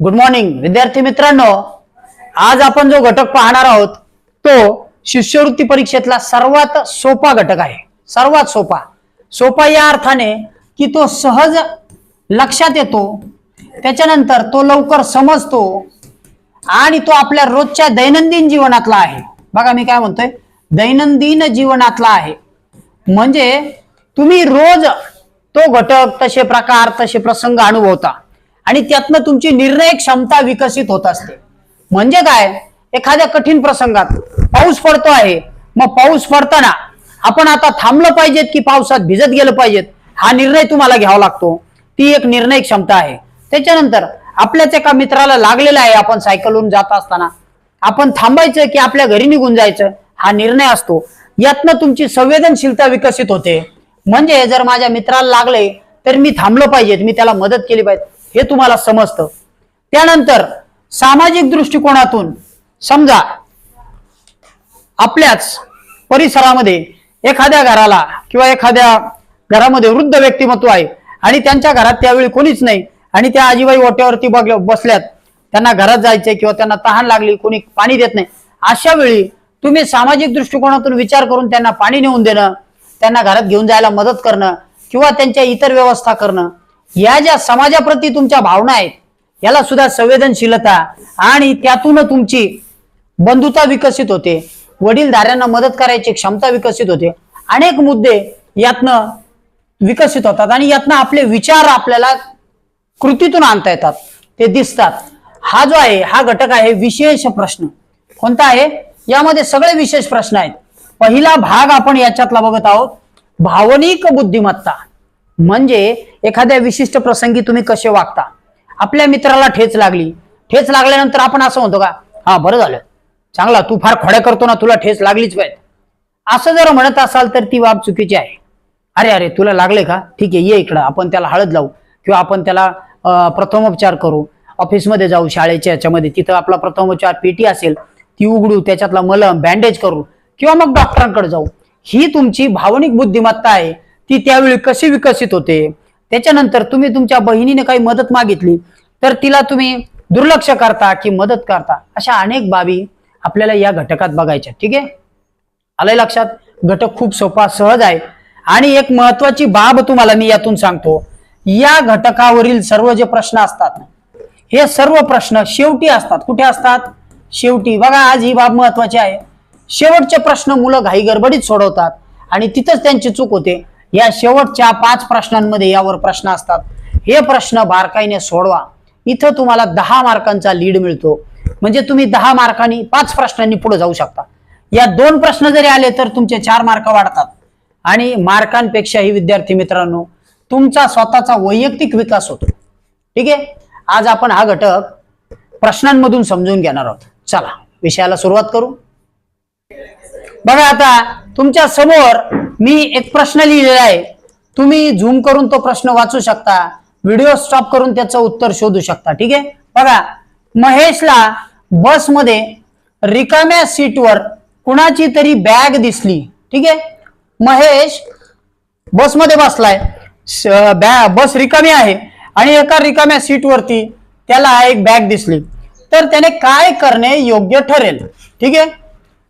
Good morning विद्यार्थी मित्रांनो. आज आपण जो घटक पाहणार आहोत तो शिष्यवृत्ती परीक्षेतला सर्वात सोपा घटक आहे. सर्वात सोपा. सोपा या अर्थाने की तो सहज लक्षात येतो त्याच्यानंतर तो लवकर समजतो आणि तो आपल्या रोजच्या दैनंदिन जीवनातला आहे. बघा मी काय म्हणतोय? दैनंदिन जीवनातला आहे. म्हणजे तुम्ही रोज तो घटक तसे प्रकार तसे प्रसंग अनुभवता. आणि त्यातनं तुमची निर्णय क्षमता विकसित होत असते. म्हणजे काय? एखाद्या कठीण प्रसंगात पाऊस पडतो आहे. मग पाऊस पडताना आपण आता थांबलं पाहिजेत की पावसात भिजत गेलं पाहिजेत? हा निर्णय तुम्हाला घ्यावा लागतो. ती एक निर्णय क्षमता आहे. त्याच्यानंतर आपल्याच एका मित्राला लागलेला आहे आपण सायकलवरून जात असताना. आपण थांबायचं की आपल्या घरी निघून जायचं? हा निर्णय असतो. यातनं तुमची संवेदनशीलता विकसित होते. म्हणजे जर माझ्या मित्राला लागले तर मी थांबलो पाहिजे मी त्याला मदत केली पाहिजे. हे तुम्हाला समजतं. त्यानंतर सामाजिक दृष्टिकोनातून समजा आपल्याच परिसरामध्ये एखाद्या घराला किंवा एखाद्या घरामध्ये वृद्ध व्यक्तिमत्व आहे आणि त्यांच्या घरात त्यावेळी कोणीच नाही आणि त्या आजीबाई ओट्यावरती बघ बसल्यात. त्यांना घरात जायचंय किंवा त्यांना तहान लागली कोणी पाणी देत नाही. अशा वेळी तुम्ही सामाजिक दृष्टिकोनातून विचार करून त्यांना पाणी नेऊन देणं त्यांना घरात घेऊन जायला मदत करणं किंवा त्यांच्या इतर व्यवस्था करणं या ज्या समाजाप्रती तुमच्या भावना आहेत याला सुद्धा संवेदनशीलता आणि त्यातून तुमची बंधुता विकसित होते वडीलधाऱ्यांना मदत करायची क्षमता विकसित होते अनेक मुद्दे यातनं विकसित होतात आणि यातनं आपले विचार आपल्याला कृतीतून आणता येतात ते दिसतात. हा जो आहे हा घटक आहे विशेष प्रश्न. कोणता आहे? यामध्ये सगळे विशेष प्रश्न आहेत. पहिला भाग आपण याच्यातला बघत आहोत भावनिक बुद्धिमत्ता. म्हणजे एखाद्या विशिष्ट प्रसंगी तुम्ही कसे वागता? आपल्या मित्राला ठेच लागली. ठेच लागल्यानंतर आपण असं म्हणतो का हा बरं झालं. चांगला तू फार खोड्या करतो ना तुला ठेच लागलीच पाहिजे. असं जर म्हणत असाल तर ती बाब चुकीची आहे. अरे अरे तुला लागले का? ठीक आहे ये इकडं. आपण त्याला हळद लावू किंवा आपण त्याला प्रथमोपचार करू. ऑफिसमध्ये जाऊ शाळेच्या याच्यामध्ये. तिथं आपला प्रथमोपचार पेटी असेल ती उघडू त्याच्यातला मलम बँडेज करू किंवा मग डॉक्टरांकडे जाऊ. ही तुमची भावनिक बुद्धिमत्ता आहे. ती त्यावेळी कशी विकसित होते? त्याच्यानंतर तुम्ही तुमच्या बहिणीने काही मदत मागितली तर तिला तुम्ही दुर्लक्ष करता की मदत करता? अशा अनेक बाबी आपल्याला या घटकात बघायच्या ठीक आहे? आलंय लक्षात? घटक खूप सोपा सहज आहे. आणि एक महत्वाची बाब तुम्हाला मी यातून सांगतो. या घटकावरील सर्व जे प्रश्न असतात हे सर्व प्रश्न शेवटी असतात. कुठे असतात? शेवटी. बघा आज ही बाब महत्वाची आहे. शेवटचे प्रश्न मुलं घाई गडबडीत सोडवतात आणि तिथंच त्यांची चूक होते. या शेवटच्या पाच प्रश्नांमध्ये यावर प्रश्न असतात. हे प्रश्न बारकाईने सोडवा. इथं तुम्हाला दहा मार्कांचा लीड मिळतो. म्हणजे तुम्ही दहा मार्कांनी पाच प्रश्नांनी पुढे जाऊ शकता. या दोन प्रश्न जरी आले तर तुमचे चार मार्क वाढतात. आणि मार्कांपेक्षाही विद्यार्थी मित्रांनो तुमचा स्वतःचा वैयक्तिक विकास होतो. ठीक आहे? आज आपण हा घटक प्रश्नांमधून समजून घेणार आहोत. चला विषयाला सुरुवात करू. बघा आता तुमच्यासमोर मी एक प्रश्न लिहिलेला आहे. तुम्ही झूम करून तो प्रश्न वाचू शकता. व्हिडिओ स्टॉप करून त्याचं उत्तर शोधू शकता. ठीक आहे? बघा महेशला बसमध्ये रिकाम्या सीटवर कुणाची तरी बॅग दिसली. ठीक आहे? महेश बसमध्ये बसलाय. बस रिकामी आहे आणि एका रिकाम्या सीटवरती त्याला एक बॅग दिसली. तर त्याने काय करणे योग्य ठरेल? ठीक आहे?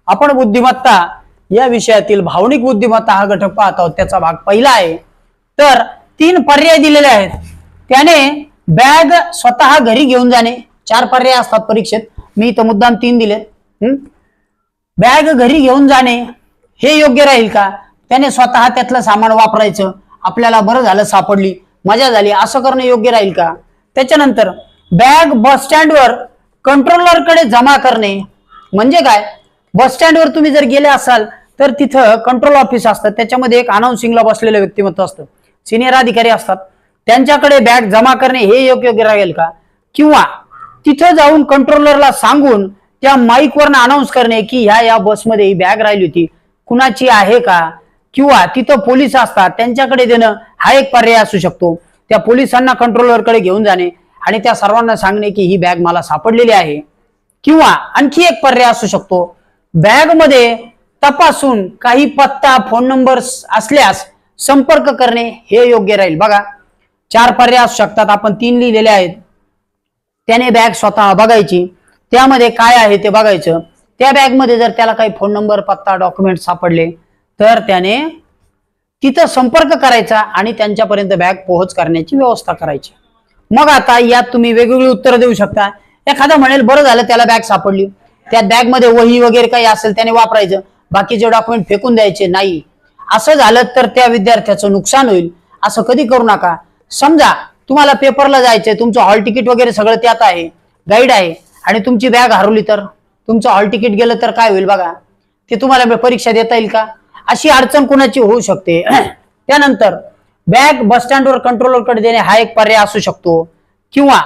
आपण बुद्धिमत्ता या विषयातील भावनिक बुद्धिमत्ता हा घटक पाहत आहोत. त्याचा भाग पहिला आहे. तर तीन पर्याय दिलेले आहेत. त्याने बॅग स्वतः घरी घेऊन जाणे. चार पर्याय असतात परीक्षेत. मी इथं मुद्दाम तीन दिले हम्म? बॅग घरी घेऊन जाणे हे योग्य राहील का? त्याने स्वतः त्यातलं सामान वापरायचं. आपल्याला बरं झालं सापडली. मजा झाली. असं करणं योग्य राहील का? त्याच्यानंतर बॅग बस स्टँडवर कंट्रोलरकडे जमा करणे. म्हणजे काय? बस स्टँडवर तुम्ही जर गेले असाल तर तिथं कंट्रोल ऑफिस असतं. त्याच्यामध्ये एक अनाउन्सिंगला बसलेलं व्यक्तिमत्व असतं. सिनियर अधिकारी असतात. त्यांच्याकडे बॅग जमा करणे हे योग्य राहील का? किंवा तिथं जाऊन कंट्रोलरला सांगून त्या माईकवरनं अनाऊन्स करणे की ह्या या बसमध्ये ही बॅग राहिली होती. कुणाची आहे का? किंवा तिथं पोलीस असतात. त्यांच्याकडे देणं हा एक पर्याय असू शकतो. त्या पोलिसांना कंट्रोलरकडे घेऊन जाणे आणि त्या सर्वांना सांगणे की ही बॅग मला सापडलेली आहे. किंवा आणखी एक पर्याय असू शकतो. बॅगमध्ये तपासून काही पत्ता फोन नंबर असल्यास संपर्क करणे हे योग्य राहील. बघा चार पर्याय असू शकतात. आपण तीन लिहिलेले आहेत. त्याने बॅग स्वतः बघायची. त्यामध्ये काय आहे ते बघायचं. त्या बॅगमध्ये जर त्याला काही फोन नंबर पत्ता डॉक्युमेंट सापडले तर त्याने तिथं संपर्क करायचा आणि त्यांच्यापर्यंत बॅग पोहोच करण्याची व्यवस्था करायची. मग आता यात तुम्ही वेगवेगळी उत्तरं देऊ शकता. एखादा म्हणेल बरं झालं त्याला बॅग सापडली. त्या बॅगमध्ये वही वगैरे काही असेल त्याने वापरायचं. बाकीचे डॉक्युमेंट फेकून द्यायचे नाही. असं झालं तर त्या विद्यार्थ्याचं नुकसान होईल. असं कधी करू नका. समजा तुम्हाला पेपरला जायचंय तुमचं हॉल तिकीट वगैरे सगळं त्यात आहे. गाईड आहे. आणि तुमची बॅग हरवली तर? तुमचं हॉल तिकीट गेलं तर काय होईल बघा? ते तुम्हाला परीक्षा देता येईल का? अशी अडचण कुणाची होऊ शकते? त्यानंतर बॅग बस स्टँडवर कंट्रोलरकडे देणे हा एक पर्याय असू शकतो. किंवा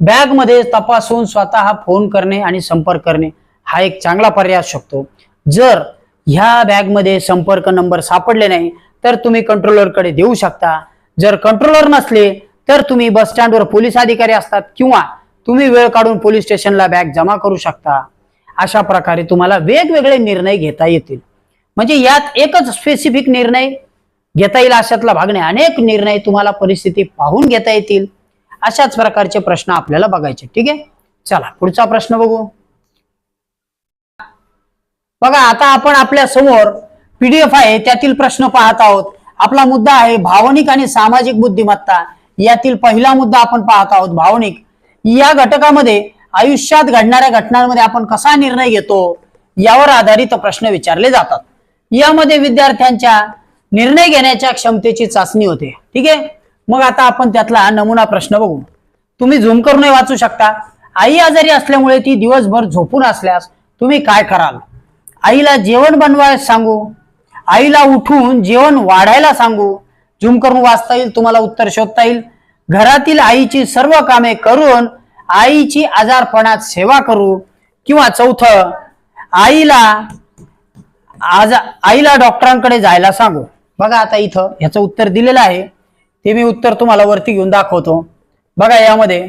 बॅगमध्ये तपासून स्वतः फोन करणे आणि संपर्क करणे हा एक चांगला पर्याय असू शकतो. जर ह्या बॅगमध्ये संपर्क नंबर सापडले नाही तर तुम्ही कंट्रोलरकडे देऊ शकता. जर कंट्रोलर नसले तर तुम्ही बस स्टँडवर पोलीस अधिकारी असतात किंवा तुम्ही वेळ काढून पोलीस स्टेशनला बॅग जमा करू शकता. अशा प्रकारे तुम्हाला वेगवेगळे निर्णय घेता येतील. म्हणजे यात एकच स्पेसिफिक निर्णय घेता येईल अशातला भाग नाही. अनेक निर्णय तुम्हाला परिस्थिती पाहून घेता येतील. अशाच प्रकारचे प्रश्न आपल्याला बघायचे. ठीक आहे? चला पुढचा प्रश्न बघू. बघा आता आपण आपल्यासमोर पीडीएफ आहे त्यातील प्रश्न पाहत आहोत. आपला मुद्दा आहे भावनिक आणि सामाजिक बुद्धिमत्ता. यातील पहिला मुद्दा आपण पाहत आहोत भावनिक. या घटकामध्ये आयुष्यात घडणाऱ्या घटनांमध्ये आपण कसा निर्णय घेतो यावर आधारित प्रश्न विचारले जातात. यामध्ये विद्यार्थ्यांच्या निर्णय घेण्याच्या क्षमतेची चाचणी होते. ठीक आहे? मग आता आपण त्यातला नमुना प्रश्न बघू. तुम्ही झूम करूनही वाचू शकता. आई आजारी असल्यामुळे ती दिवसभर झोपून असल्यास तुम्ही काय कराल? आईला जेवण बनवायला सांगू. आईला उठून जेवण वाढायला सांगू. झूम करून वाचता येईल तुम्हाला उत्तर शोधता येईल. घरातील आईची सर्व कामे करून आईची आजारपणात सेवा करू. किंवा चौथं आईला आज आईला डॉक्टरांकडे जायला सांगू. बघा आता इथं ह्याचं उत्तर दिलेलं आहे. ते मी उत्तर तुम्हाला वरती घेऊन दाखवतो. बघा यामध्ये.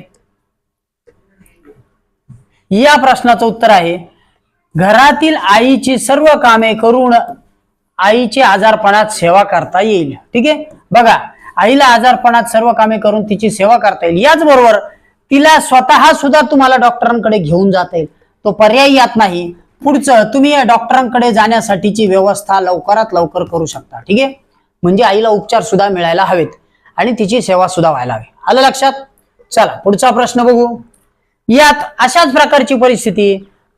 या प्रश्नाचं उत्तर आहे. घरातील आईची सर्व कामे करून आईची आजारपणात सेवा करता येईल. ठीक आहे? बघा आईला आजारपणात सर्व कामे करून तिची सेवा करता येईल. याचबरोबर तिला स्वतः सुद्धा तुम्हाला डॉक्टरांकडे घेऊन जाता येईल. तो पर्याय यात नाही. पुढचं तुम्ही या डॉक्टरांकडे जाण्यासाठीची व्यवस्था लवकरात लवकर करू शकता. ठीक आहे? म्हणजे आईला उपचार सुद्धा मिळायला हवेत आणि तिची सेवा सुद्धा व्हायला हवी. आलं लक्षात? चला पुढचा प्रश्न बघू. यात अशाच प्रकारची परिस्थिती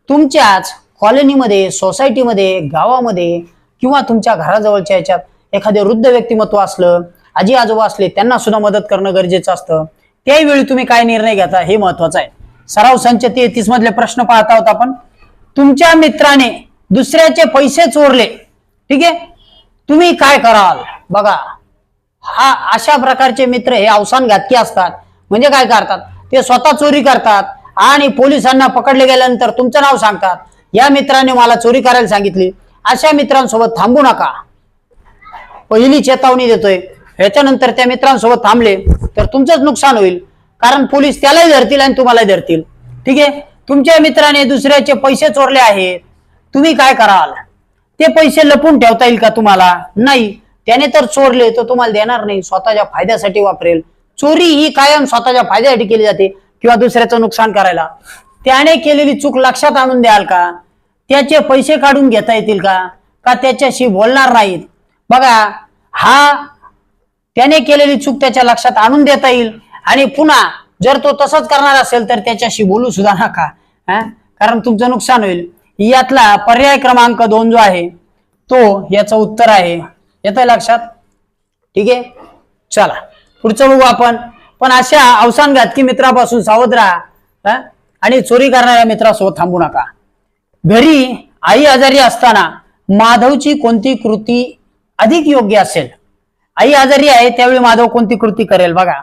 तुमच्याच कॉलनीमध्ये सोसायटीमध्ये गावामध्ये किंवा तुमच्या घराजवळच्या याच्यात एखादे वृद्ध व्यक्तिमत्व असलं आजी आजोबा असले त्यांना सुद्धा मदत करणं गरजेचं असतं. त्याही वेळी तुम्ही काय निर्णय घेता हे महत्वाचं आहे. सराव संच तेहतीस मधले प्रश्न पाहत आहोत आपण. तुमच्या मित्राने दुसऱ्याचे पैसे चोरले. ठीक आहे? तुम्ही काय कराल? बघा हा अशा प्रकारचे मित्र हे अवसान घातकी असतात. म्हणजे काय करतात? ते स्वतः चोरी करतात आणि पोलिसांना पकडले गेल्यानंतर तुमचं नाव सांगतात. या मित्राने मला चोरी करायला सांगितली. अशा मित्रांसोबत थांबू नका. पहिली चेतावणी देतोय. ह्याच्यानंतर त्या मित्रांसोबत थांबले तर तुमचंच नुकसान होईल. कारण पोलीस त्यालाही धरतील आणि तुम्हालाही धरतील. ठीक आहे? तुमच्या मित्राने दुसऱ्याचे पैसे चोरले आहेत. तुम्ही काय कराल? ते पैसे लपून ठेवता येईल का तुम्हाला? नाही. त्याने तर चोरले तर तुम्हाला देणार नाही. स्वतःच्या फायद्यासाठी वापरेल. चोरी ही कायम स्वतःच्या फायद्यासाठी केली जाते किंवा दुसऱ्याचं नुकसान करायला. त्याने केलेली चूक लक्षात आणून द्याल का? त्याचे पैसे काढून घेता येतील का? का त्याच्याशी बोलणार नाहीत? बघा हा त्याने केलेली चूक त्याच्या लक्षात आणून देता येईल. आणि पुन्हा जर तो तसंच करणार असेल तर त्याच्याशी बोलू सुद्धा नका. हा? कारण तुमचं नुकसान होईल. यातला पर्याय क्रमांक दोन जो आहे तो याचं उत्तर आहे. येत लक्षात? ठीक आहे? चला. पुढचं बघू आपण. पण अशा अवसान घातकी मित्रापासून सावध राहा. हा? आणि चोरी करणाऱ्या मित्रासोबत थांबू नका. घरी आई आजारी असताना माधवची कोणती कृती अधिक योग्य असेल? आई आजारी आहे त्यावेळी माधव कोणती कृती करेल? बघा.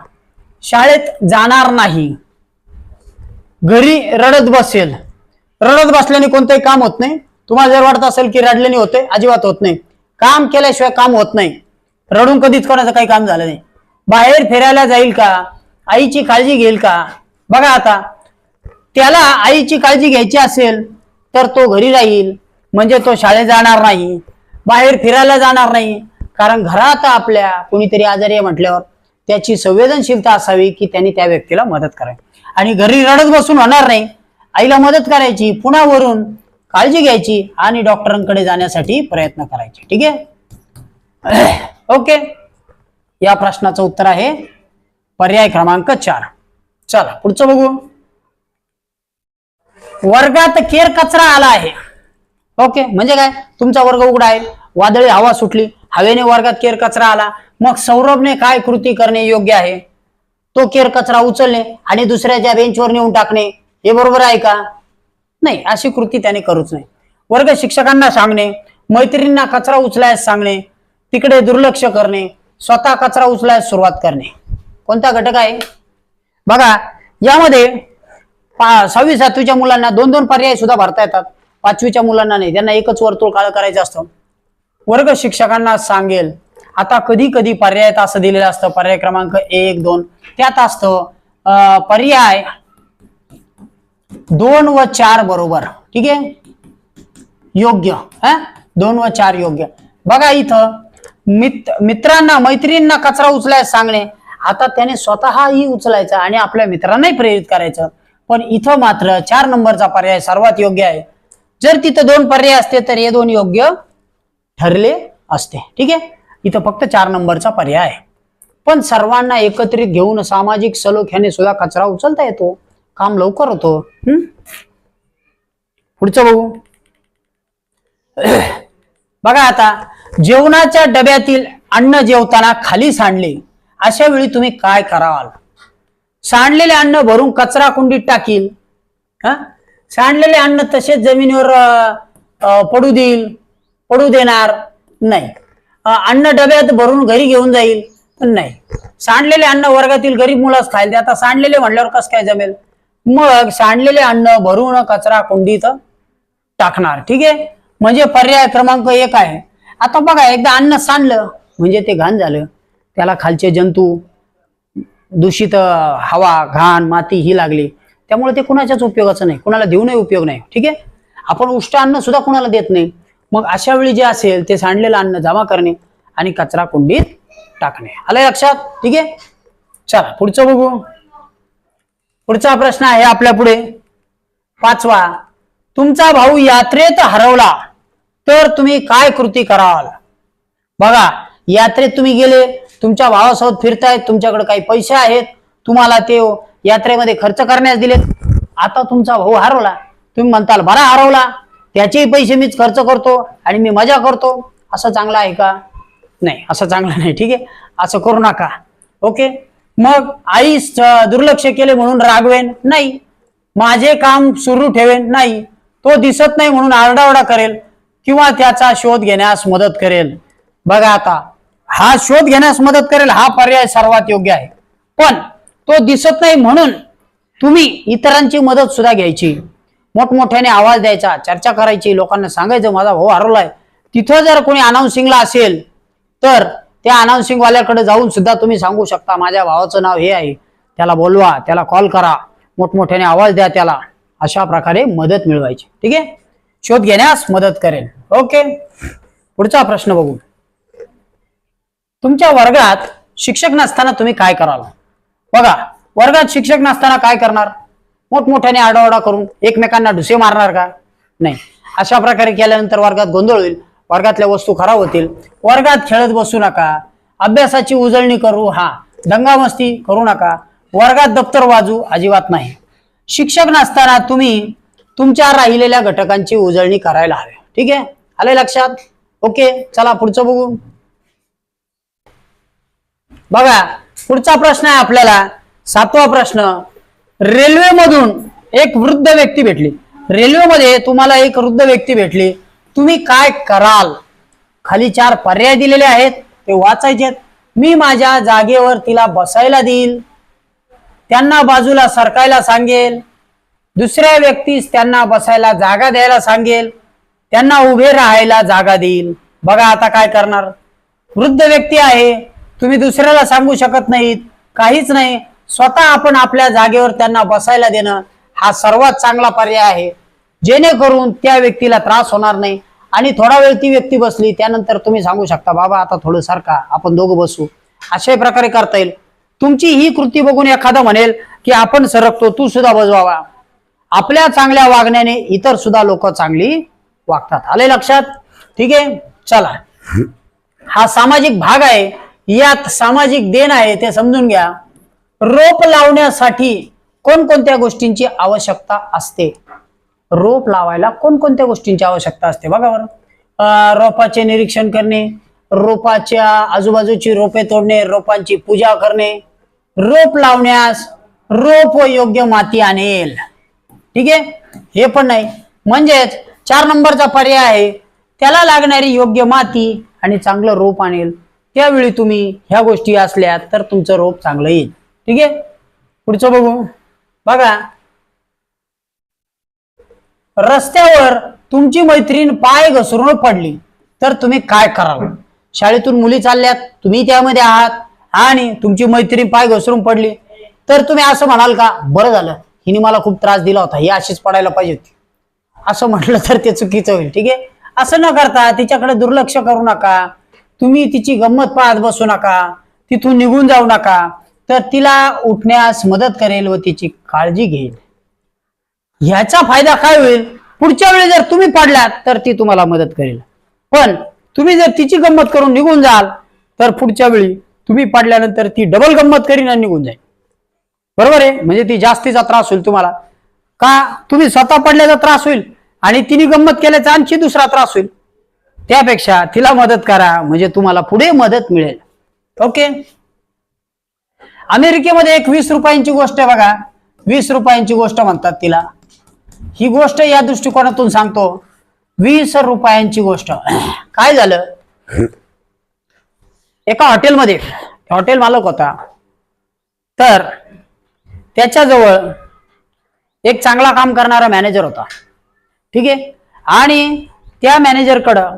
शाळेत जाणार नाही. घरी रडत बसेल. रडत बसल्याने कोणतंही काम होत नाही. तुम्हाला जर वाटत असेल की रडल्याने होते अजिबात होत नाही. काम केल्याशिवाय काम होत नाही. रडून कधीच कोणाचं काही काम झालं नाही. बाहेर फिरायला जाईल का? आईची काळजी घेईल का? बघा आता. त्याला आईची काळजी घ्यायची असेल तर तो घरी राहील. म्हणजे तो शाळेत जाणार नाही बाहेर फिरायला जाणार नाही. कारण घरात आपल्या कुणीतरी आजारी आहे म्हटल्यावर त्याची संवेदनशीलता असावी की त्यांनी त्या व्यक्तीला मदत करावी. आणि घरी रडत बसून होणार नाही आईला मदत करायची पुन्हा वरून काळजी घ्यायची आणि डॉक्टरांकडे जाण्यासाठी प्रयत्न करायचे. ठीक आहे? ओके. या प्रश्नाचं उत्तर आहे पर्याय क्रमांक चार. चला पुढचं बघू. वर्गात केर कचरा आला आहे. ओके? म्हणजे काय? तुमचा वर्ग उघडा आहे. वादळी हवा सुटली. हवेने वर्गात केर कचरा आला. मग सौरभने काय कृती करणे योग्य आहे? तो केर कचरा उचलणे आणि दुसऱ्याच्या बेंचवर नेऊन टाकणे हे बरोबर आहे का? नाही अशी कृती त्याने करूच नाही. वर्ग शिक्षकांना सांगणे मैत्रिणींना कचरा उचलायस सांगणे तिकडे दुर्लक्ष करणे स्वतः कचरा उचलायस सुरुवात करणे. कोणता घटक आहे? बघा यामध्ये सहावी सातवीच्या मुलांना दोन दोन पर्याय सुद्धा भरता येतात. पाचवीच्या मुलांना नाही त्यांना एकच वर्तुळ काळ करायचं असतं. वर्ग शिक्षकांना सांगेल आता कधी कधी पर्यायात असं दिलेलं असतं. पर्याय क्रमांक एक दोन त्यात असतं पर्याय दोन व चार बरोबर. ठीक आहे? योग्य हा? दोन व चार योग्य. बघा इथं मित मित्रांना मैत्रिणींना कचरा उचलायला सांगणे. आता त्याने स्वतःही उचलायचा आणि आपल्या मित्रांनाही प्रेरित करायचं. पण इथं मात्र चार नंबरचा पर्याय सर्वात योग्य आहे. जर तिथं दोन पर्याय असते तर हे दोन योग्य ठरले असते. ठीक आहे? इथं फक्त चार नंबरचा पर्याय आहे. पण सर्वांना एकत्रित घेऊन सामाजिक सलोख्याने सुद्धा कचरा उचलता येतो. काम लवकर होतो. हम्म? पुढचं बघू. बघा आता जेवणाच्या डब्यातील अन्न जेवताना खाली सांडले. अशा वेळी तुम्ही काय कराल? सांडलेले अन्न भरून कचरा कुंडीत टाकील हा? सांडलेले अन्न तसेच जमिनीवर पडू देईल पडू देणार नाही. अन्न डब्यात भरून घरी घेऊन जाईल नाही. सांडलेले अन्न वर्गातील गरीब मुलाच खाईल ते आता सांडलेले म्हणल्यावर कसं काय जमेल? मग सांडलेले अन्न भरून कचरा कुंडीत टाकणार ठीक आहे? म्हणजे पर्याय क्रमांक एक आहे. आता बघा एकदा अन्न सांडलं म्हणजे ते घाण झालं. त्याला खालचे जंतू दूषित हवा घाण माती ही लागली. त्यामुळे ते कुणाच्याच उपयोगाचं नाही. कुणाला देऊनही उपयोग नाही. ठीक आहे? आपण उष्ट अन्न सुद्धा कुणाला देत नाही. मग अशा वेळी जे असेल ते सांडलेलं अन्न जमा करणे आणि कचरा कुंडीत टाकणे. आलंय लक्षात? ठीक आहे? चला पुढचं बघू. पुढचा प्रश्न आहे आपल्या पुढे. पाचवा तुमचा भाऊ यात्रेत हरवला तर तुम्ही काय कृती कराल? बघा यात्रेत तुम्ही गेले तुमच्या भावासोबत फिरतायत तुमच्याकडे काही पैसे आहेत तुम्हाला ते यात्रेमध्ये खर्च करण्यास दिले आता तुमचा भाऊ हरवला. तुम्ही म्हणताल बरा हरवला. त्याचेही पैसे मीच खर्च करतो आणि मी मजा करतो. असं चांगलं आहे का? नाही असं चांगलं नाही. ठीक आहे? असं करू नका. ओके? मग आई दुर्लक्ष केले म्हणून रागवेन? नाही. माझे काम सुरू ठेवेन? नाही. तो दिसत नाही म्हणून आरडाओरडा करेल किंवा त्याचा शोध घेण्यास मदत करेल. बघा आता. हा शोध घेण्यास मदत करेल हा पर्याय सर्वात योग्य आहे. पण तो दिसत नाही म्हणून तुम्ही इतरांची मदत सुद्धा घ्यायची. मोठमोठ्याने आवाज द्यायचा चर्चा करायची लोकांना सांगायचं माझा भाऊ हरवलाय. तिथं जर कोणी अनाउन्सिंगला असेल तर त्या अनाउन्सिंग वाल्याकडे जाऊन सुद्धा तुम्ही सांगू शकता माझ्या भावाचं नाव हे आहे. त्याला बोलवा त्याला कॉल करा मोठमोठ्याने आवाज द्या त्याला. अशा प्रकारे मदत मिळवायची. ठीक आहे? शोध घेण्यास मदत करेल. ओके? पुढचा प्रश्न बघू. तुमच्या वर्गात शिक्षक नसताना तुम्ही काय कराल? बघा वर्गात शिक्षक नसताना काय करणार? मोठमोठ्याने आडाओडा करून एकमेकांना ढुसे मारणार का? नाही. अशा प्रकारे केल्यानंतर वर्गात गोंधळ होईल वर्गातल्या वस्तू खराब होतील. वर्गात खेळत बसू नका. अभ्यासाची उजळणी करू हा दंगामस्ती करू नका. वर्गात दप्तर वाजू अजिबात नाही. शिक्षक नसताना तुम्ही तुमच्या राहिलेल्या घटकांची उजळणी करायला हवी. ठीक आहे? आले लक्षात? ओके चला पुढचं बघू. बघा पुढचा प्रश्न आहे आपल्याला. सातवा प्रश्न. रेल्वेमधून एक वृद्ध व्यक्ती भेटली. रेल्वेमध्ये तुम्हाला एक वृद्ध व्यक्ती भेटली. तुम्ही काय कराल? खाली चार पर्याय दिलेले आहेत. ते वाचायचे आहेत. मी माझ्या जागेवर तिला बसायला देईल. त्यांना बाजूला सरकायला सांगेल. दुसऱ्या व्यक्तीस त्यांना बसायला जागा द्यायला सांगेल. त्यांना उभे राहायला जागा देईल. बघा आता काय करणार. वृद्ध व्यक्ती आहे. तुम्ही दुसऱ्याला सांगू शकत नाहीत काहीच नाही. स्वतः आपण आपल्या जागेवर त्यांना बसायला देणं हा सर्वात चांगला पर्याय आहे. जेणेकरून त्या व्यक्तीला त्रास होणार नाही. आणि थोडा वेळ ती व्यक्ती बसली त्यानंतर तुम्ही सांगू शकता बाबा आता थोडं सारखा आपण दोघं बसू. अशाही प्रकारे करता येईल. तुमची ही कृती बघून एखादा म्हणेल की आपण सरकतो तू सुद्धा बजवावा. आपल्या चांगल्या वागण्याने इतर सुद्धा लोक चांगली वागतात. आले लक्षात? ठीक आहे? चला. हा सामाजिक भाग आहे. यात सामाजिक देण आहे ते समजून घ्या. रोप लावण्यासाठी कोणकोणत्या गोष्टींची आवश्यकता असते? रोप लावायला कोणकोणत्या गोष्टींची आवश्यकता असते? बघा बरं. रोपाचे निरीक्षण करणे रोपाच्या आजूबाजूची रोपे तोडणे रोपांची पूजा करणे. रोप लावण्यास रोप योग्य माती आणेल. ठीक आहे? हे पण नाही. म्हणजेच चार नंबरचा पर्याय आहे. त्याला लागणारी योग्य माती आणि चांगलं रोप आणेल. त्यावेळी तुम्ही ह्या गोष्टी असल्या तर तुमचं रोप चांगलं येईल. ठीक आहे? पुढचं बघू. बघा. रस्त्यावर तुमची मैत्रीण पाय घसरून पडली. तर तुम्ही काय कराल? शाळेतून मुली चालल्यात तुम्ही त्यामध्ये आहात आणि तुमची मैत्रीण पाय घसरून पडली. तर तुम्ही असं म्हणाल का? बरं झालं. हिने मला खूप त्रास दिला होता. ही अशीच पडायला पाहिजे होती. असं म्हटलं तर ते चुकीचं होईल. ठीक आहे? असं न करता तिच्याकडे दुर्लक्ष करू नका. तुम्ही तिची गंमत पाहत बसू नका तिथून निघून जाऊ नका तर तिला उठण्यास मदत करेल व तिची काळजी घेईल. ह्याचा फायदा काय होईल? पुढच्या वेळी जर तुम्ही पडलात तर ती तुम्हाला मदत करेल. पण तुम्ही जर तिची गंमत करून निघून जाल तर पुढच्या वेळी तुम्ही पडल्यानंतर ती डबल गंमत करीन आणि निघून जाईल. बरोबर आहे? म्हणजे ती जास्तीचा त्रास होईल तुम्हाला. का? तुम्ही स्वतः पडल्याचा त्रास होईल आणि तिने गंमत केल्याचा आणखी दुसरा त्रास होईल. त्यापेक्षा तिला मदत करा म्हणजे तुम्हाला पुढे मदत मिळेल. ओके अमेरिकेमध्ये एक वीस रुपयांची गोष्ट आहे बघा. वीस रुपयांची गोष्ट म्हणतात तिला. ही गोष्ट या दृष्टिकोनातून सांगतो. वीस रुपयांची गोष्ट. काय झालं? एका हॉटेलमध्ये हॉटेल मालक होता. तर त्याच्याजवळ एक चांगला काम करणारा मॅनेजर होता. ठीक आहे? आणि त्या मॅनेजरकडं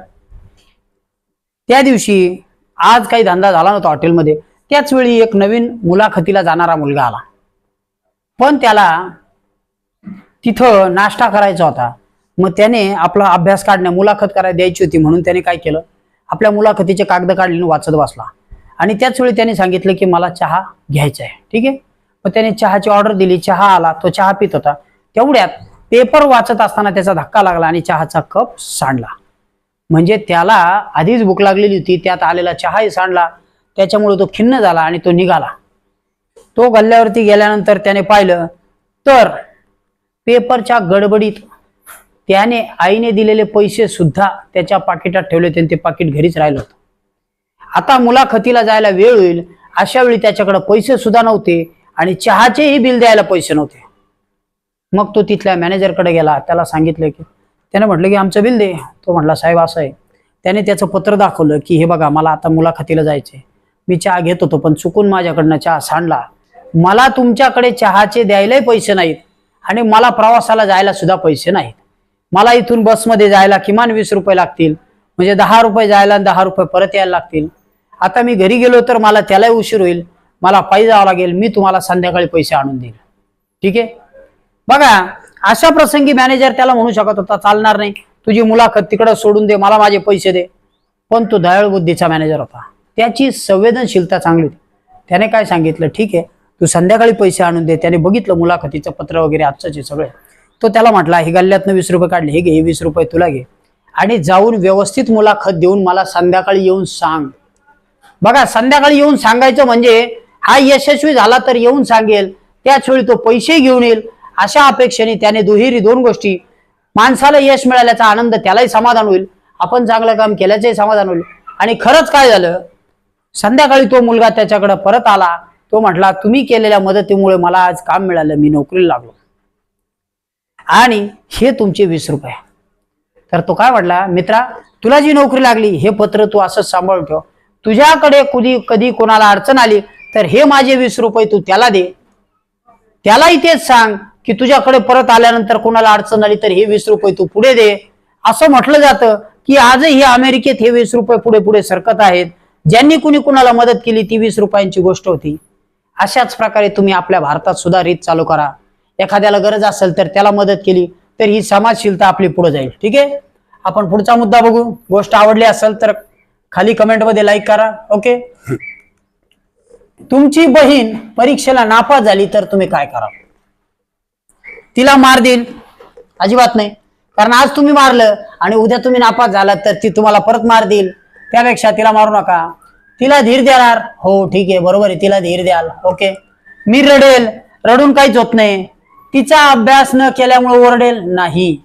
त्या दिवशी आज काही धंदा झाला नव्हता हॉटेलमध्ये. त्याच वेळी एक नवीन मुलाखतीला जाणारा मुलगा आला. पण त्याला तिथं नाश्ता करायचा होता. मग त्याने आपला अभ्यास काढण्या मुलाखत करायला द्यायची होती म्हणून त्याने काय केलं? आपल्या मुलाखतीचे कागद काढले वाचत बसला. आणि त्याच वेळी त्याने सांगितलं की मला चहा घ्यायचा आहे. ठीक आहे? मग त्याने चहाची ऑर्डर दिली. चहा आला. तो चहा पित होता. तेवढ्यात पेपर वाचत असताना त्याचा धक्का लागला आणि चहाचा कप सांडला. म्हणजे त्याला आधीच भूक लागलेली होती त्यात आलेला चहाही सांडला त्याच्यामुळे तो खिन्न झाला आणि तो निघाला. तो गल्ल्यावरती गेल्यानंतर त्याने पाहिलं तर पेपरच्या गडबडीत त्याने आईने दिलेले पैसे सुद्धा त्याच्या पाकिटात ठेवले होते आणि ते पाकिट घरीच राहिलं होतं. आता मुलाखतीला जायला वेळ होईल अशा वेळी त्याच्याकडे पैसे सुद्धा नव्हते आणि चहाचेही बिल द्यायला पैसे नव्हते. मग तो तिथल्या मॅनेजरकडे गेला त्याला सांगितलं की त्याने म्हटलं की आमचं बिल दे. तो म्हटला साहेब असं आहे. त्याने त्याचं पत्र दाखवलं की हे बघा मला आता मुलाखतीला जायचंय. मी चहा घेत होतो पण चुकून माझ्याकडनं चहा सांडला. मला तुमच्याकडे चहाचे द्यायलाही पैसे नाहीत आणि मला प्रवासाला जायला सुद्धा पैसे नाहीत. मला इथून बसमध्ये जायला किमान वीस रुपये लागतील. म्हणजे दहा रुपये जायला आणि दहा रुपये परत यायला लागतील. आता मी घरी गेलो तर मला त्यालाही उशीर होईल. मला पायी जावं लागेल. मी तुम्हाला संध्याकाळी पैसे आणून देईल. ठीक आहे? बघा अशा प्रसंगी मॅनेजर त्याला म्हणू शकत होता चालणार नाही. तुझी मुलाखत तिकडं सोडून दे मला माझे पैसे दे. पण तो दयाळ बुद्धीचा मॅनेजर होता. त्याची संवेदनशीलता चांगली होती. त्याने काय सांगितलं? ठीक आहे तू संध्याकाळी पैसे आणून दे. त्याने बघितलं मुलाखतीचं पत्र वगैरे आजचं सगळे तो त्याला म्हटला हे गल्ल्यातनं वीस रुपये काढले हे घे हे वीस रुपये तुला घे. आणि जाऊन व्यवस्थित मुलाखत देऊन मला संध्याकाळी येऊन सांग. बघा संध्याकाळी येऊन सांगायचं म्हणजे हा यशस्वी झाला तर येऊन सांगेल. त्याच वेळी तो पैसे घेऊन येईल. अशा अपेक्षेने त्याने दुहेरी दोन गोष्टी माणसाला यश मिळाल्याचा आनंद त्यालाही समाधान होईल. आपण चांगलं काम केल्याचंही समाधान होईल. आणि खरंच काय झालं? संध्याकाळी तो मुलगा त्याच्याकडे परत आला. तो म्हटला तुम्ही केलेल्या मदतीमुळे मला आज काम मिळालं. मी नोकरीला लागलो. आणि हे तुमचे वीस रुपये. तर तो काय म्हटला मित्रा तुला जी नोकरी लागली हे पत्र तू असंच सांभाळून ठेव. तुझ्याकडे कधी कधी कोणाला अडचण आली तर हे माझे वीस रुपये तू त्याला दे. त्यालाही तेच सांग. की तुझ्याकडे परत आल्यानंतर कोणाला अडचण आली तर हे वीस रुपये तू पुढे दे. असं म्हटलं जातं की आजही अमेरिकेत हे वीस रुपये पुढे पुढे सरकत आहेत. ज्यांनी कुणी कुणाला मदत केली ती वीस रुपयांची गोष्ट होती. अशाच प्रकारे तुम्ही आपल्या भारतात सुद्धा रीत चालू करा. एखाद्याला गरज असेल तर त्याला मदत केली तर ही समाजशीलता आपली पुढे जाईल. ठीक आहे? आपण पुढचा मुद्दा बघू. गोष्ट आवडली असेल तर खाली कमेंटमध्ये लाईक करा. ओके तुमची बहीण परीक्षेला नापास झाली तर तुम्ही काय करा? तिला मार देईल. अजिबात नाही. कारण आज तुम्ही मारलं आणि उद्या तुम्ही नापास झालात तर ती तुम्हाला परत मार देईल. त्यापेक्षा तिला मारू नका. तिला धीर देणार. हो ठीक आहे बरोबर आहे. तिला धीर द्याल. ओके. मी रडेल. रडून काहीच होत नाही. तिचा अभ्यास न केल्यामुळे ओरडेल नाही.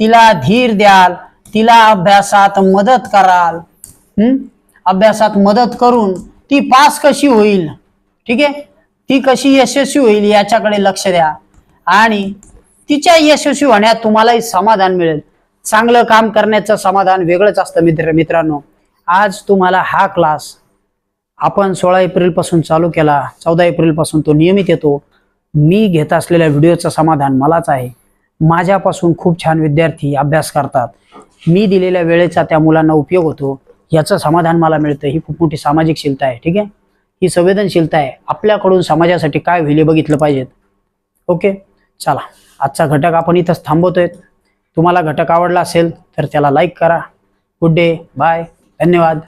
तिला धीर द्याल. तिला अभ्यासात मदत कराल. हम्म? अभ्यासात मदत करून ती पास कशी होईल? ठीक आहे? ती कशी यशस्वी होईल याच्याकडे लक्ष द्या. आणि तिच्या यशस्वी होण्यात तुम्हालाही समाधान मिळेल. चांगलं काम करण्याचं समाधान वेगळंच असतं मित्र मित्रांनो. आज तुम्हाला हा क्लास आपण सोळा एप्रिलपासून चालू केला. चौदा एप्रिलपासून तो नियमित येतो. मी घेत असलेल्या व्हिडिओचं समाधान मलाच आहे. माझ्यापासून खूप छान विद्यार्थी अभ्यास करतात. मी दिलेल्या वेळेचा त्या मुलांना उपयोग होतो. याचं समाधान मला मिळतं. ही खूप मोठी सामाजिकशीलता आहे. ठीक आहे? ही संवेदनशीलता आहे. आपल्याकडून समाजासाठी काय होईल बघितलं पाहिजेत? ओके? चला आजचा घटक आपण इथंच थांबवतोय. तुम्हाला घटक आवडला असेल तर त्याला लाईक करा. गुड डे बाय धन्यवाद.